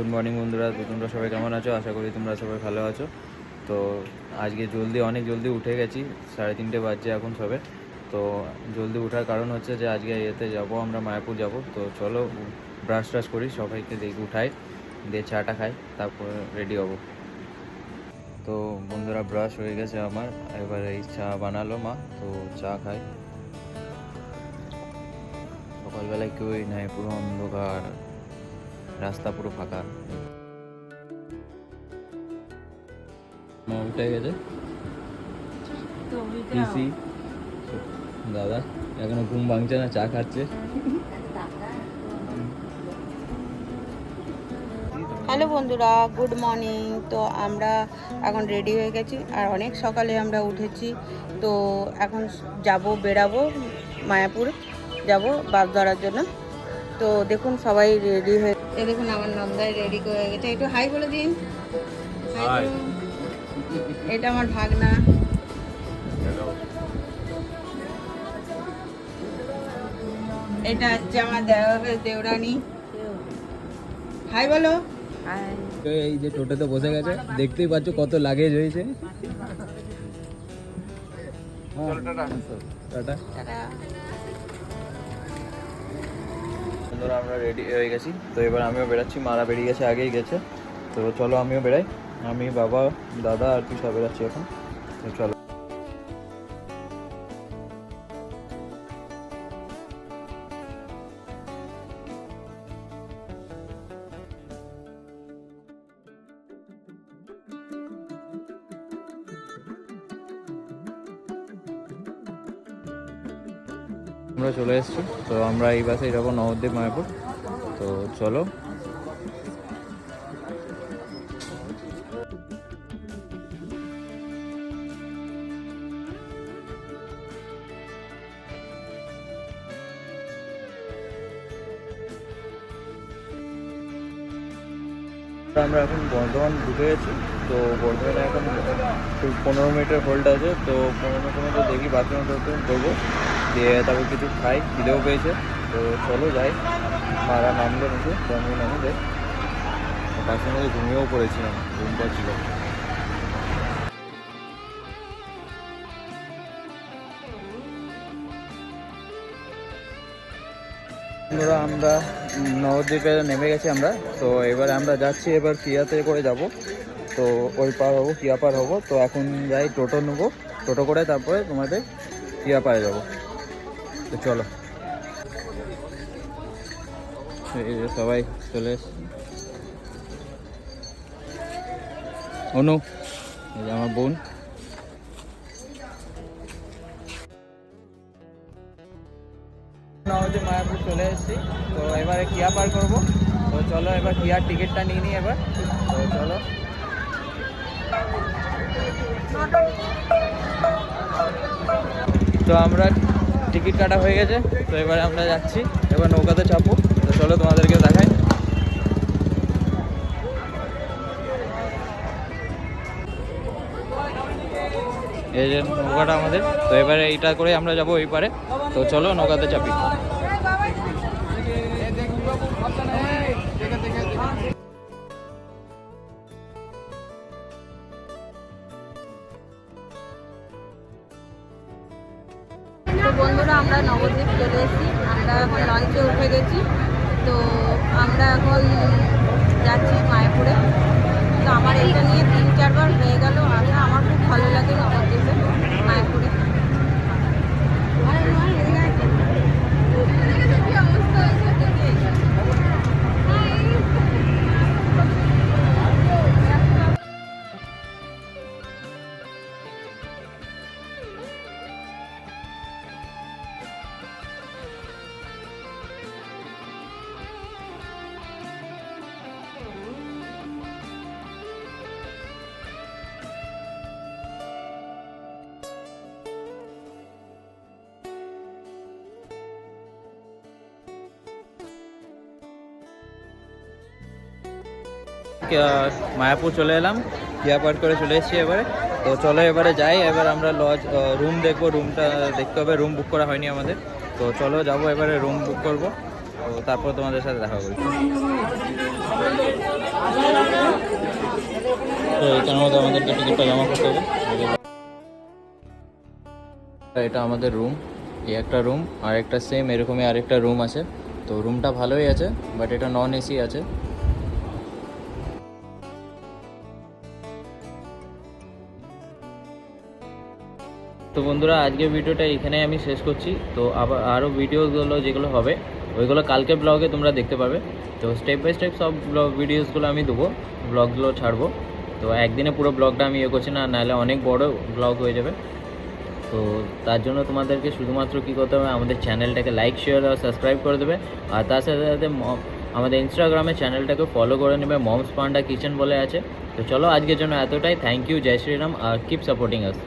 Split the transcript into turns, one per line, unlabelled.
Good morning বন্ধুরা। তো তোমরা সবাই কেমন আছো? আশা করি তোমরা সবাই ভালো আছো। তো আজকে জলদি, অনেক জলদি উঠে গেছি। সাড়ে তিনটে বাজছে এখন সবে। তো জলদি ওঠার কারণ হচ্ছে যে আজকে এতে যাব, আমরা মায়াপুর যাব। তো চলো ব্রাশ ট্রাশ করি, সবাইকে দেখি, উঠাই, দিয়ে চাটা খাই, তারপর রেডি হব। তো বন্ধুরা ব্রাশ হয়ে গেছে আমার। এবার এই চা বানালো মা। তো চা খাই। সকালবেলায় কেউই নাই, পুরো অন্ধকার। রাস্তা পুরো ফাঁকা। উঠে গেছে। পিসি। দাদা এখনও ঘুম ভাঙছে না চা খাচ্ছে।
হ্যালো বন্ধুরা গুড মর্নিং। তো আমরা এখন রেডি হয়ে গেছি আর অনেক সকালে আমরা উঠেছি। তো এখন যাব বেরাবো মায়াপুর যাব বাস ধরার জন্য। তো দেখুন সবাই রেডি হয়ে এ দেখুন আমার নন্দায় রেডি করে গেছে একটু হাই বলে দিন। হাই এটা আমার ভাগনা। এটা হচ্ছে আমার দেওরের দেওরানি হাই বলো।
এই যে টোটোতে বসে গেছে দেখতেই পাচ্ছ কত লাগেজ হয়েছে। হ্যাঁ, টাটা।
টাটা।
বন্ধুরা, আমরা রেডি হয়ে গেছি। তো এবার আমিও বেরাচ্ছি মারা বেরিয়ে গেছে, আগেই গেছে। তো চলো আমিও বেরাই আমি বাবা, দাদা আর কি সব বেরাচ্ছি এখন। তো চলো। আমরা চলে এসেছি। তো আমরা এই বাসে যাব নবদ্বীপ মায়াপুর। তো চলো। আমরা এখন বর্ধমান ঢুকে গেছি। তো বর্ধমানে এখন পনেরো মিনিটের হোল্ড আছে। তো পনেরো মিনিটের মধ্যে দেখি বাথরুম টাথরুম করব দিয়ে তারপর কিছু খাই, খিদেও পেয়েছে। তো চলো যাই। মারা নামলো নিচে আমি নামে যাই বাসের মধ্যে ঘুমিয়েও পড়েছিলাম, ঘুম পাচ্ছিল বন্ধুরা আমরা নবদ্বীপে নেমে গেছি আমরা। তো এবারে আমরা যাচ্ছি, এবার কিয়াতে করে যাব। তো ওই পার হব, কিয়া পার হব। তো এখন যাই টোটো নেব। টোটো করে তারপরে তোমাদের কিয়া পারে যাব। তো চলো সবাই চলে। অনু আমার বোন। হচ্ছে মায়াপুর চলে এসেছি। তো এবারে কিয়া পার করব? তো চলো এবার কিয়ার টিকিটটা নিয়ে নিই এবার। তো চলো। তো আমরা টিকিট কাটা হয়ে গেছে, তো এবারে আমরা যাচ্ছি। এবার নৌকাতে চাপো তো চলো তোমাদেরকে দেখাই। এই যে নৌকাটা আমাদের, তো এবারে এইটা করে আমরা যাব ওই পারে। তো চলো নৌকাতে চাপি।
বন্ধুরা, আমরা নবদ্বীপ চলে এসেছি। আমরা এখন লঞ্চে উঠে গেছি। তো আমরা এখন যাচ্ছি মায়াপুরে। তো আমার এটা নিয়ে তিন চারবার হয়ে মায়াপুর
চলে এলাম কিয়া পার করে চলে এসেছি এবারে। তো চলো এবারে যাই, এবার আমরা লজ রুম দেখব রুমটা দেখতে হবে রুম বুক করা হয়নি আমাদের। তো চলো যাব এবারে রুম বুক করব। তো তারপর তোমাদের সাথে দেখা করব তো এখানের মধ্যে করতে হবে। এটা আমাদের রুম এই একটা রুম আর একটা সেম এরকমই আরেকটা রুম আছে। তো রুমটা ভালোই আছে বাট এটা নন এসি আছে। তো বন্ধুরা আজকে ভিডিওটা এখানে আমি শেষ করছি। তো আবার আরও ভিডিওগুলো যেগুলো হবে, ওইগুলো কালকে ব্লগে তোমরা দেখতে পাবে। তো স্টেপ বাই স্টেপ সব ব্লগ ভিডিওসগুলো আমি দেবো ব্লগগুলো ছাড়বো। তো একদিনে পুরো ব্লগটা আমি ইয়ে করছি না, নাহলে অনেক বড় ব্লগ হয়ে যাবে। তো তার জন্য তোমাদেরকে শুধুমাত্র কী করতে হবে, আমাদের চ্যানেলটাকে লাইক শেয়ার আর সাবস্ক্রাইব করে দেবে। আর তার সাথে সাথে আমাদের ইনস্টাগ্রামে চ্যানেলটাকে ফলো করে নেবে মমস পান্ডা কিচেন বলে আছে। তো চলো আজকের জন্য এতটাই। থ্যাংক ইউ জয় শ্রীরাম আর কিপ সাপোর্টিং আস